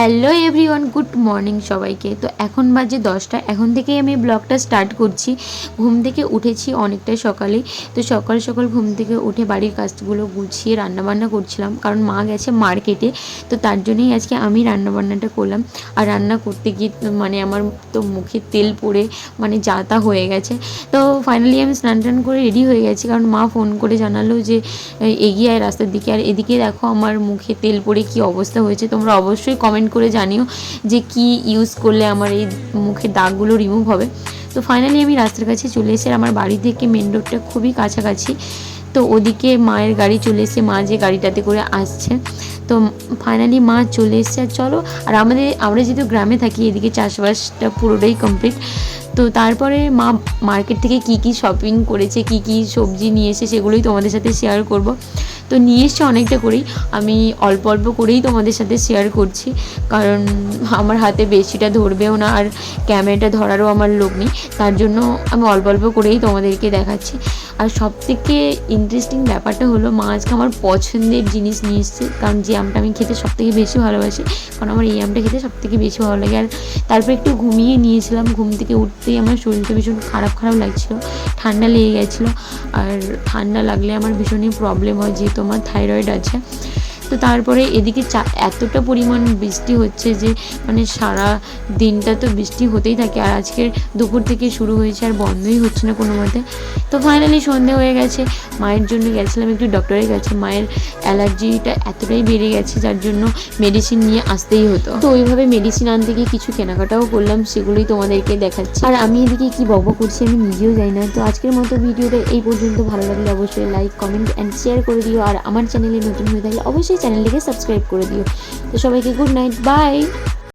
Hello everyone, good morning সবাইকে। তো এখন বাজে দশটা, এখন থেকেই আমি ব্লগটা স্টার্ট করছি। ঘুম থেকে উঠেছি অনেকটাই সকালেই তো সকাল সকাল ঘুম থেকে উঠে বাড়ির কাজগুলো গুছিয়ে রান্নাবান্না করছিলাম, কারণ মা গেছে মার্কেটে। তো তার জন্যই আজকে আমি রান্নাবান্নাটা করলাম। আর রান্না করতে গিয়ে মানে আমার তো মুখে তেল পড়ে মানে যাতা হয়ে গেছে। তো ফাইনালি আমি স্নান টান করে রেডি হয়ে গেছি, কারণ মা ফোন করে জানালো যে এগিয়ে আয় রাস্তার দিকে। আর এদিকে দেখো আমার মুখে তেল পড়ে কি অবস্থা হয়েছে, তোমরা অবশ্যই কমেন্ট করে জানিও যে কি ইউজ করলে আমার এই মুখের দাগগুলো রিমুভ হবে। তো ফাইনালি আমি রাস্তার কাছে চলে এসে আমার বাড়ি থেকে মেন রোডটা খুবই কাছাকাছি। তো ওদিকে মায়ের গাড়ি চলে এসে মা যে গাড়িটাতে করে আসছে। তো ফাইনালি মা চলে এসছে। আর চলো, আর আমাদের, আমরা যেহেতু গ্রামে থাকি, এদিকে চাষবাসটা পুরোটাই কমপ্লিট তো তারপরে মা মার্কেট থেকে কি কি শপিং করেছে, কি কি সবজি নিয়ে এসে সেগুলোই তোমাদের সাথে শেয়ার করব। তো নিয়ে এসছে অনেকটা করেই, আমি অল্প অল্প করেই তোমাদের সাথে শেয়ার করছি। কারণ আমার হাতে বেশিটা ধরবেও না আর ক্যামেরাটা ধরারও আমার লোক নেই, তার জন্য আমি অল্প অল্প করেই তোমাদেরকে দেখাচ্ছি। আর সব থেকে ইন্টারেস্টিং ব্যাপারটা হলো, মা আজকে আমার পছন্দের জিনিস নিয়ে এসছে, কারণ যে আমটা আমি খেতে সব থেকে বেশি ভালোবাসি, কারণ আমার এই আমটা খেতে সব থেকে বেশি ভালো লাগে। আর তারপর একটু ঘুমিয়ে নিয়েছিলাম, ঘুম থেকে উঠতেই আমার শরীরটা ভীষণ খারাপ খারাপ লাগছিল, ঠান্ডা লেগে গেছিল। আর ঠান্ডা লাগলে আমার ভীষণই প্রবলেম হয়, যেহেতু আমার থাইরয়েড আছে। তো তারপরে এদিকে চা, এতটা পরিমাণ বৃষ্টি হচ্ছে যে মানে সারা দিনটা তো বৃষ্টি হতেই থাকে। আর আজকের দুপুর থেকে শুরু হয়েছে আর বন্ধই হচ্ছে না কোনো মতে। তো ফাইনালি সন্ধে হয়ে গেছে। মায়ের জন্য গেছিলাম একটু ডক্টরের কাছে। মায়ের অ্যালার্জিটা এতটাই বেড়ে গেছে যার জন্য মেডিসিন নিয়ে আসতেই হতো। তো ওইভাবে মেডিসিন আনতে গিয়ে কিছু কেনাকাটাও করলাম, সেগুলোই তোমাদেরকে দেখাচ্ছি। আর আমি এদিকে কি বকব করছি আমি নিজেও জানি না। তো আজকের মতো ভিডিওটা এই পর্যন্ত। ভালো লাগলে অবশ্যই লাইক কমেন্ট অ্যান্ড শেয়ার করে দিও। আর আমার চ্যানেলে নতুন হয়ে থাকলে অবশ্যই চ্যানেলটিকে সাবস্ক্রাইব করে দিও। তো সবাইকে গুড নাইট বাই